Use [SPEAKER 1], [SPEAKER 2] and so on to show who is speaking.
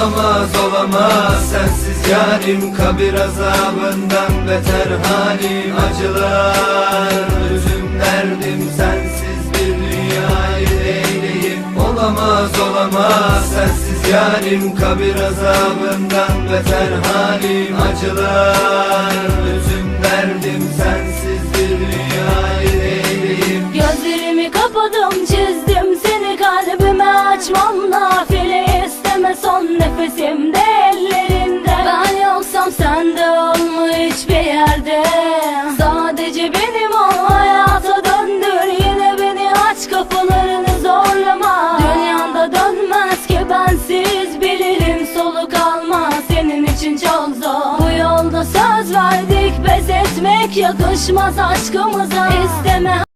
[SPEAKER 1] olamaz sensiz yarim Kabir azabından beter halim Acılar. Üzüm derdim sensiz bir dünyayı eyleyim Olamaz olamaz. Sensiz yarim Kabir azabından beter halim Acılar. Üzüm derdim sensiz bir dünyayı eyleyim
[SPEAKER 2] Gözlerimi kapadım çizdim seni kalbime. Açmam nafile nefesimde ellerinde Ben yoksam sen de olma hiçbir yerde. Sadece benim ol hayata döndür. Yine beni aç kapılarını zorlama. Dünyanda dönmez ki bensiz bilirim. Soluk alma senin için çok zor. Bu yolda söz verdik pes etmek yakışmaz aşkımıza. İsteme